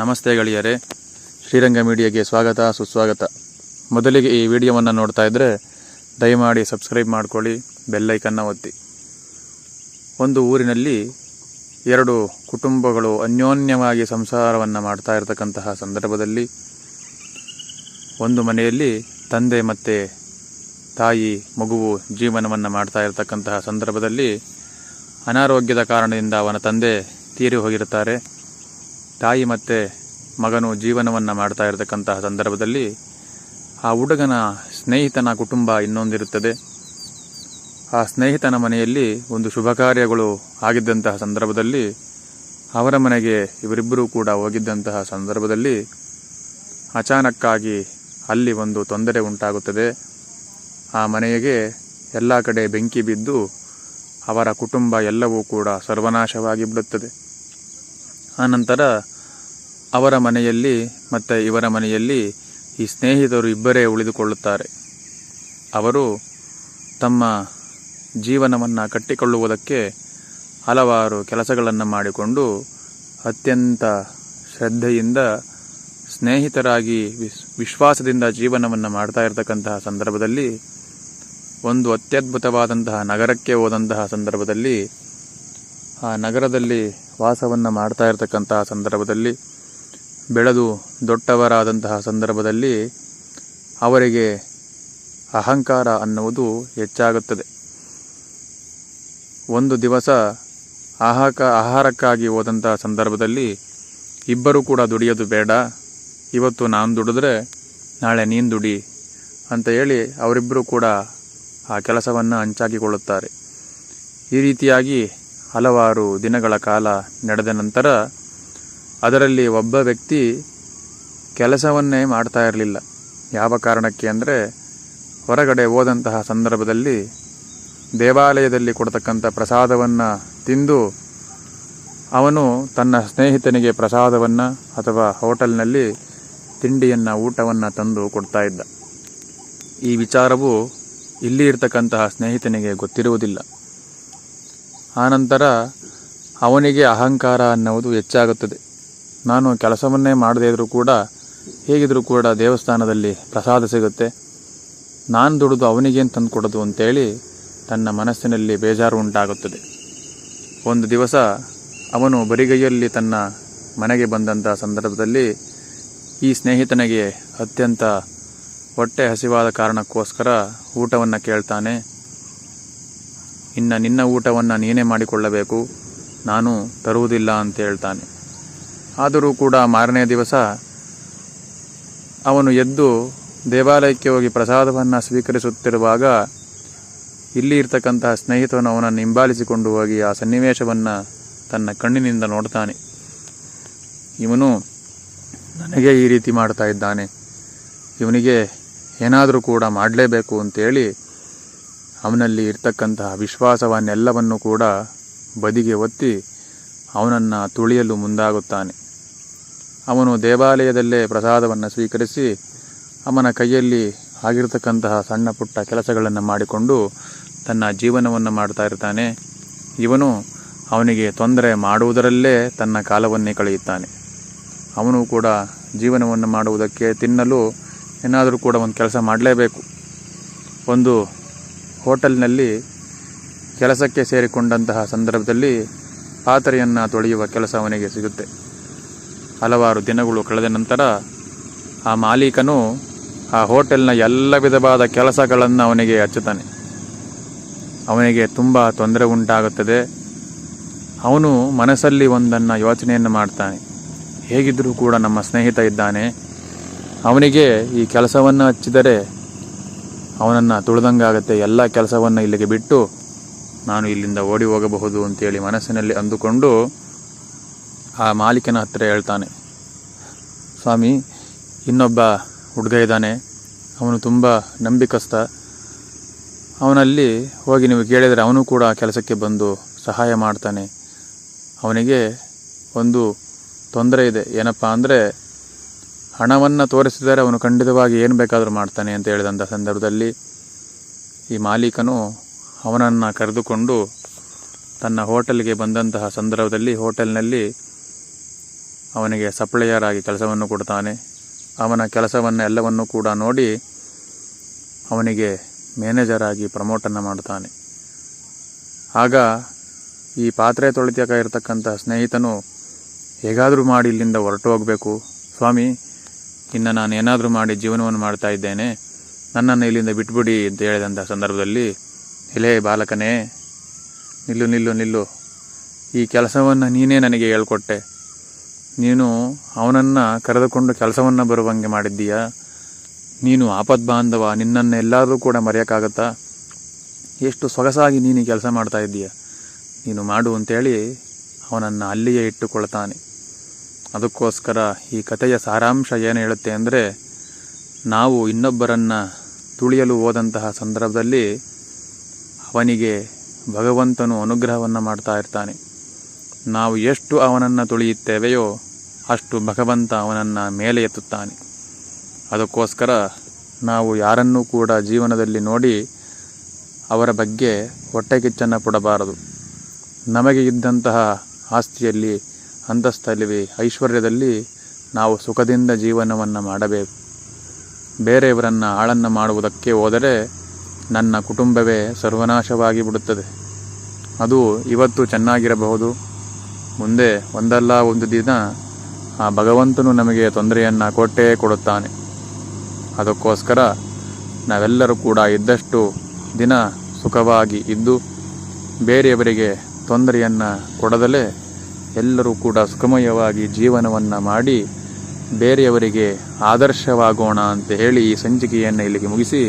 ನಮಸ್ತೆ ಗೆಳೆಯರೇ. ಶ್ರೀರಂಗ ಮೀಡಿಯಾಗೆ ಸ್ವಾಗತ, ಸುಸ್ವಾಗತ. ಮೊದಲಿಗೆ ಈ ವಿಡಿಯೋವನ್ನು ನೋಡ್ತಾ ಇದ್ದರೆ ದಯಮಾಡಿ ಸಬ್ಸ್ಕ್ರೈಬ್ ಮಾಡ್ಕೊಳ್ಳಿ ಬೆಲ್ಲೈಕನ್ನು ಒತ್ತಿ. ಒಂದು ಊರಿನಲ್ಲಿ ಎರಡು ಕುಟುಂಬಗಳು ಅನ್ಯೋನ್ಯವಾಗಿ ಸಂಸಾರವನ್ನು ಮಾಡ್ತಾ ಇರತಕ್ಕಂತಹ ಸಂದರ್ಭದಲ್ಲಿ ಒಂದು ಮನೆಯಲ್ಲಿ ತಂದೆ ಮತ್ತು ತಾಯಿ ಮಗುವು ಜೀವನವನ್ನು ಮಾಡ್ತಾ ಇರತಕ್ಕಂತಹ ಸಂದರ್ಭದಲ್ಲಿ ಅನಾರೋಗ್ಯದ ಕಾರಣದಿಂದ ಅವನ ತಂದೆ ತೀರಿ ಹೋಗಿರುತ್ತಾರೆ. ತಾಯಿ ಮತ್ತು ಮಗನು ಜೀವನವನ್ನು ಮಾಡ್ತಾ ಇರತಕ್ಕಂತಹ ಸಂದರ್ಭದಲ್ಲಿ ಆ ಹುಡುಗನ ಸ್ನೇಹಿತನ ಕುಟುಂಬ ಇನ್ನೊಂದಿರುತ್ತದೆ. ಆ ಸ್ನೇಹಿತನ ಮನೆಯಲ್ಲಿ ಒಂದು ಶುಭ ಕಾರ್ಯಗಳು ಆಗಿದ್ದಂತಹ ಸಂದರ್ಭದಲ್ಲಿ ಅವರ ಮನೆಗೆ ಇವರಿಬ್ಬರೂ ಕೂಡ ಹೋಗಿದ್ದಂತಹ ಸಂದರ್ಭದಲ್ಲಿ ಅಚಾನಕ್ಕಾಗಿ ಅಲ್ಲಿ ಒಂದು ತೊಂದರೆ ಉಂಟಾಗುತ್ತದೆ. ಆ ಮನೆಗೆ ಎಲ್ಲ ಕಡೆ ಬೆಂಕಿ ಬಿದ್ದು ಅವರ ಕುಟುಂಬ ಎಲ್ಲವೂ ಕೂಡ ಸರ್ವನಾಶವಾಗಿ ಬಿಡುತ್ತದೆ. ಆನಂತರ ಅವರ ಮನೆಯಲ್ಲಿ ಮತ್ತು ಇವರ ಮನೆಯಲ್ಲಿ ಈ ಸ್ನೇಹಿತರು ಇಬ್ಬರೇ ಉಳಿದುಕೊಳ್ಳುತ್ತಾರೆ. ಅವರು ತಮ್ಮ ಜೀವನವನ್ನು ಕಟ್ಟಿಕೊಳ್ಳುವುದಕ್ಕೆ ಹಲವಾರು ಕೆಲಸಗಳನ್ನು ಮಾಡಿಕೊಂಡು ಅತ್ಯಂತ ಶ್ರದ್ಧೆಯಿಂದ, ಸ್ನೇಹಿತರಾಗಿ ವಿಸ್, ವಿಶ್ವಾಸದಿಂದ ಜೀವನವನ್ನು ಮಾಡ್ತಾ ಇರತಕ್ಕಂತಹ ಸಂದರ್ಭದಲ್ಲಿ, ಒಂದು ಅತ್ಯದ್ಭುತವಾದಂತಹ ನಗರಕ್ಕೆ ಹೋದಂತಹ ಸಂದರ್ಭದಲ್ಲಿ ನಗರದಲ್ಲಿ ವಾಸವನ್ನು ಮಾಡ್ತಾ ಇರತಕ್ಕಂತಹ ಸಂದರ್ಭದಲ್ಲಿ, ಬೆಳೆದು ದೊಡ್ಡವರಾದಂತಹ ಸಂದರ್ಭದಲ್ಲಿ ಅವರಿಗೆ ಅಹಂಕಾರ ಅನ್ನುವುದು ಹೆಚ್ಚಾಗುತ್ತದೆ. ಒಂದು ದಿವಸ ಆಹಾಕ, ಆಹಾರಕ್ಕಾಗಿ ಹೋದಂತಹ ಸಂದರ್ಭದಲ್ಲಿ ಇಬ್ಬರೂ ಕೂಡ ದುಡಿಯೋದು ಬೇಡ, ಇವತ್ತು ನಾನು ದುಡಿದ್ರೆ ನಾಳೆ ನೀನು ದುಡಿ ಅಂತ ಹೇಳಿ ಅವರಿಬ್ಬರು ಕೂಡ ಆ ಕೆಲಸವನ್ನು ಹಂಚಾಕಿಕೊಳ್ಳುತ್ತಾರೆ. ಈ ರೀತಿಯಾಗಿ ಹಲವಾರು ದಿನಗಳ ಕಾಲ ನಡೆದ ನಂತರ ಅದರಲ್ಲಿ ಒಬ್ಬ ವ್ಯಕ್ತಿ ಕೆಲಸವನ್ನೇ ಮಾಡ್ತಾ ಇರಲಿಲ್ಲ. ಯಾವ ಕಾರಣಕ್ಕೆ ಅಂದರೆ ಹೊರಗಡೆ ಹೋದಂತಹ ಸಂದರ್ಭದಲ್ಲಿ ದೇವಾಲಯದಲ್ಲಿ ಕೊಡತಕ್ಕಂಥ ಪ್ರಸಾದವನ್ನು ತಿಂದು ಅವನು ತನ್ನ ಸ್ನೇಹಿತನಿಗೆ ಪ್ರಸಾದವನ್ನು ಅಥವಾ ಹೋಟೆಲ್ನಲ್ಲಿ ತಿಂಡಿಯನ್ನು, ಊಟವನ್ನು ತಂದು ಕೊಡ್ತಾ ಇದ್ದ. ಈ ವಿಚಾರವು ಇಲ್ಲಿ ಇರ್ತಕ್ಕಂತಹ ಸ್ನೇಹಿತನಿಗೆ ಗೊತ್ತಿರುವುದಿಲ್ಲ. ಆನಂತರ ಅವನಿಗೆ ಅಹಂಕಾರ ಅನ್ನುವುದು ಹೆಚ್ಚಾಗುತ್ತದೆ. ನಾನು ಕೆಲಸವನ್ನೇ ಮಾಡದೇ ಇದ್ರೂ ಕೂಡ, ಹೇಗಿದ್ರೂ ಕೂಡ ದೇವಸ್ಥಾನದಲ್ಲಿ ಪ್ರಸಾದ ಸಿಗುತ್ತೆ. ನಾನು ದುಡಿದು ಅವನಿಗೇನು ತಂದು ಕೊಡೋದು ಅಂತೇಳಿ ತನ್ನ ಮನಸ್ಸಿನಲ್ಲಿ ಬೇಜಾರು ಉಂಟಾಗುತ್ತದೆ. ಒಂದು ದಿವಸ ಅವನು ಬರಿಗೈಯಲ್ಲಿ ತನ್ನ ಮನೆಗೆ ಬಂದಂಥ ಸಂದರ್ಭದಲ್ಲಿ ಈ ಸ್ನೇಹಿತನಿಗೆ ಅತ್ಯಂತ ಹೊಟ್ಟೆ ಹಸಿವಾದ ಕಾರಣಕ್ಕೋಸ್ಕರ ಊಟವನ್ನು ಕೇಳ್ತಾನೆ. ಇನ್ನು ನಿನ್ನ ಊಟವನ್ನು ನೀನೇ ಮಾಡಿಕೊಳ್ಳಬೇಕು. ನಾನು ತರುವುದಿಲ್ಲ ಅಂತ ಹೇಳ್ತಾನೆ. ಆದರೂ ಕೂಡ ಮಾರನೇ ದಿವಸ ಅವನು ಎದ್ದು ದೇವಾಲಯಕ್ಕೆ ಹೋಗಿ ಪ್ರಸಾದವನ್ನು ಸ್ವೀಕರಿಸುತ್ತಿರುವಾಗ ಇಲ್ಲಿ ಇರ್ತಕ್ಕಂತಹ ಸ್ನೇಹಿತನು ಅವನನ್ನು ಹಿಂಬಾಲಿಸಿಕೊಂಡು ಹೋಗಿ ಆ ಸನ್ನಿವೇಶವನ್ನು ತನ್ನ ಕಣ್ಣಿನಿಂದ ನೋಡ್ತಾನೆ. ಇವನು ನನಗೆ ಈ ರೀತಿ ಮಾಡ್ತಾ ಇದ್ದಾನೆ. ಇವನಿಗೆ ಏನಾದರೂ ಕೂಡ ಮಾಡಲೇಬೇಕು ಅಂತೇಳಿ ಅವನಲ್ಲಿ ಇರ್ತಕ್ಕಂತಹ ವಿಶ್ವಾಸವನ್ನೆಲ್ಲವನ್ನು ಕೂಡ ಬದಿಗೆ ಒತ್ತಿ ಅವನನ್ನು ತುಳಿಯಲು ಮುಂದಾಗುತ್ತಾನೆ. ಅವನು ದೇವಾಲಯದಲ್ಲೇ ಪ್ರಸಾದವನ್ನು ಸ್ವೀಕರಿಸಿ ಅವನ ಕೈಯಲ್ಲಿ ಆಗಿರತಕ್ಕಂತಹ ಸಣ್ಣ ಪುಟ್ಟ ಕೆಲಸಗಳನ್ನು ಮಾಡಿಕೊಂಡು ತನ್ನ ಜೀವನವನ್ನು ಮಾಡ್ತಾ ಇರ್ತಾನೆ. ಇವನು ಅವನಿಗೆ ತೊಂದರೆ ಮಾಡುವುದರಲ್ಲೇ ತನ್ನ ಕಾಲವನ್ನೇ ಕಳೆಯುತ್ತಾನೆ. ಅವನು ಕೂಡ ಜೀವನವನ್ನು ಮಾಡುವುದಕ್ಕೆ ತಿನ್ನಲು ಏನಾದರೂ ಕೂಡ ಒಂದು ಕೆಲಸ ಮಾಡಲೇಬೇಕು. ಒಂದು ಹೋಟೆಲ್ನಲ್ಲಿ ಕೆಲಸಕ್ಕೆ ಸೇರಿಕೊಂಡಂತಹ ಸಂದರ್ಭದಲ್ಲಿ ಪಾತ್ರೆಯನ್ನು ತೊಳೆಯುವ ಕೆಲಸ ಅವನಿಗೆ ಸಿಗುತ್ತೆ. ಹಲವಾರು ದಿನಗಳು ಕಳೆದ ನಂತರ ಆ ಮಾಲೀಕನು ಆ ಹೋಟೆಲ್ನ ಎಲ್ಲ ವಿಧವಾದ ಕೆಲಸಗಳನ್ನು ಅವನಿಗೆ ಹಚ್ಚುತ್ತಾನೆ. ಅವನಿಗೆ ತುಂಬ ತೊಂದರೆ ಉಂಟಾಗುತ್ತದೆ. ಅವನು ಮನಸ್ಸಲ್ಲಿ ಒಂದನ್ನು ಯೋಚನೆಯನ್ನು ಮಾಡ್ತಾನೆ. ಹೇಗಿದ್ದರೂ ಕೂಡ ನಮ್ಮ ಸ್ನೇಹಿತ ಇದ್ದಾನೆ. ಅವನಿಗೆ ಈ ಕೆಲಸವನ್ನು ಹಚ್ಚಿದರೆ ಅವನನ್ನು ತುಳಿದಂಗಾಗತ್ತೆ ಎಲ್ಲ ಕೆಲಸವನ್ನು ಇಲ್ಲಿಗೆ ಬಿಟ್ಟು ನಾನು ಇಲ್ಲಿಂದ ಓಡಿ ಹೋಗಬಹುದು ಅಂತೇಳಿ ಮನಸ್ಸಿನಲ್ಲಿ ಅಂದುಕೊಂಡು ಆ ಮಾಲೀಕನ ಹತ್ತಿರ ಹೇಳ್ತಾನೆ. ಸ್ವಾಮಿ, ಇನ್ನೊಬ್ಬ ಹುಡುಗ ಇದ್ದಾನೆ. ಅವನು ತುಂಬ ನಂಬಿಕಸ್ಥ. ಅವನಲ್ಲಿ ಹೋಗಿ ನೀವು ಕೇಳಿದರೆ ಅವನು ಕೂಡ ಕೆಲಸಕ್ಕೆ ಬಂದು ಸಹಾಯ ಮಾಡ್ತಾನೆ. ಅವನಿಗೆ ಒಂದು ತೊಂದರೆ ಇದೆ. ಏನಪ್ಪ ಅಂದರೆ ಹಣವನ್ನು ತೋರಿಸಿದರೆ ಅವನು ಖಂಡಿತವಾಗಿ ಏನು ಬೇಕಾದರೂ ಮಾಡ್ತಾನೆ ಅಂತ ಹೇಳಿದಂಥ ಸಂದರ್ಭದಲ್ಲಿ ಈ ಮಾಲೀಕನು ಅವನನ್ನು ಕರೆದುಕೊಂಡು ತನ್ನ ಹೋಟೆಲ್ಗೆ ಬಂದಂತಹ ಸಂದರ್ಭದಲ್ಲಿ ಹೋಟೆಲ್ನಲ್ಲಿ ಅವನಿಗೆ ಸಪ್ಲೈಯರ್ ಆಗಿ ಕೆಲಸವನ್ನು ಕೊಡ್ತಾನೆ. ಅವನ ಕೆಲಸವನ್ನು ಎಲ್ಲವನ್ನು ಕೂಡ ನೋಡಿ ಅವನಿಗೆ ಮ್ಯಾನೇಜರ್ ಆಗಿ ಪ್ರಮೋಟನ್ನು ಮಾಡ್ತಾನೆ. ಆಗ ಈ ಪಾತ್ರೆ ತೊಳಿತಕ್ಕ ಇರತಕ್ಕಂಥ ಸ್ನೇಹಿತನು ಹೇಗಾದರೂ ಮಾಡಿ ಇಲ್ಲಿಂದ ಹೊರಟು ಹೋಗಬೇಕು. ಸ್ವಾಮಿ ಇನ್ನು ನಾನು ಏನಾದರೂ ಮಾಡಿ ಜೀವನವನ್ನು ಮಾಡ್ತಾ ಇದ್ದೇನೆ, ನನ್ನನ್ನು ಇಲ್ಲಿಂದ ಬಿಟ್ಬಿಡಿ ಅಂತ ಹೇಳಿದಂಥ ಸಂದರ್ಭದಲ್ಲಿ ಇಲೇ ಬಾಲಕನೇ, ನಿಲ್ಲು ನಿಲ್ಲು ನಿಲ್ಲು. ಈ ಕೆಲಸವನ್ನು ನೀನೇ ನನಗೆ ಹೇಳ್ಕೊಟ್ಟೆ. ನೀನು ಅವನನ್ನು ಕರೆದುಕೊಂಡು ಕೆಲಸವನ್ನು ಬರುವಂಗೆ ಮಾಡಿದ್ದೀಯ. ನೀನು ಆಪದ್ಬಾಂಧವ, ನಿನ್ನನ್ನು ಎಲ್ಲಾದರೂ ಕೂಡ ಮರೆಯೋಕ್ಕಾಗತ್ತಾ? ಎಷ್ಟು ಸೊಗಸಾಗಿ ನೀನು ಕೆಲಸ ಮಾಡ್ತಾ ಇದ್ದೀಯ? ನೀನು ಮಾಡು ಅಂತೇಳಿ ಅವನನ್ನು ಅಲ್ಲಿಯೇ ಇಟ್ಟುಕೊಳ್ತಾನೆ. ಅದಕ್ಕೋಸ್ಕರ ಈ ಕಥೆಯ ಸಾರಾಂಶ ಏನು ಹೇಳುತ್ತೆ ಅಂದರೆ, ನಾವು ಇನ್ನೊಬ್ಬರನ್ನು ತುಳಿಯಲು ಹೋದಂತಹ ಸಂದರ್ಭದಲ್ಲಿ ಅವನಿಗೆ ಭಗವಂತನು ಅನುಗ್ರಹವನ್ನು ಮಾಡ್ತಾ ಇರ್ತಾನೆ. ನಾವು ಎಷ್ಟು ಅವನನ್ನು ತುಳಿಯುತ್ತೇವೆಯೋ ಅಷ್ಟು ಭಗವಂತ ಅವನನ್ನು ಮೇಲೆ ಎತ್ತುತ್ತಾನೆ. ಅದಕ್ಕೋಸ್ಕರ ನಾವು ಯಾರನ್ನೂ ಕೂಡ ಜೀವನದಲ್ಲಿ ನೋಡಿ ಅವರ ಬಗ್ಗೆ ಹೊಟ್ಟೆ ಕಿಚ್ಚನ್ನು ಪಡಬಾರದು. ನಮಗೆ ಇದ್ದಂತಹ ಆಸ್ತಿಯಲ್ಲಿ ಅಂತಸ್ತಲ್ಲಿ ಐಶ್ವರ್ಯದಲ್ಲಿ ನಾವು ಸುಖದಿಂದ ಜೀವನವನ್ನು ಮಾಡಬೇಕು. ಬೇರೆಯವರನ್ನು ಆಳನ್ನು ಮಾಡುವುದಕ್ಕೆ ಹೋದರೆ ನನ್ನ ಕುಟುಂಬವೇ ಸರ್ವನಾಶವಾಗಿ ಬಿಡುತ್ತದೆ. ಅದು ಇವತ್ತು ಚೆನ್ನಾಗಿರಬಹುದು. ಮುಂದೆ ಒಂದಲ್ಲ ಒಂದು ದಿನ ಆ ಭಗವಂತನು ನಮಗೆ ತೊಂದರೆಯನ್ನು ಕೊಟ್ಟೇ ಕೊಡುತ್ತಾನೆ. ಅದಕ್ಕೋಸ್ಕರ ನಾವೆಲ್ಲರೂ ಕೂಡ ಇದ್ದಷ್ಟು ದಿನ ಸುಖವಾಗಿ ಇದ್ದು ಬೇರೆಯವರಿಗೆ ತೊಂದರೆಯನ್ನು ಕೊಡದಲೇ ಎಲ್ಲರೂ ಕೂಡ ಸುಖಮಯವಾಗಿ ಜೀವನವನ್ನು ಮಾಡಿ ಬೇರೆಯವರಿಗೆ ಆದರ್ಶವಾಗೋಣ ಅಂತ ಹೇಳಿ ಈ ಸಂಚಿಕೆಯನ್ನು ಇಲ್ಲಿಗೆ ಮುಗಿಸಿ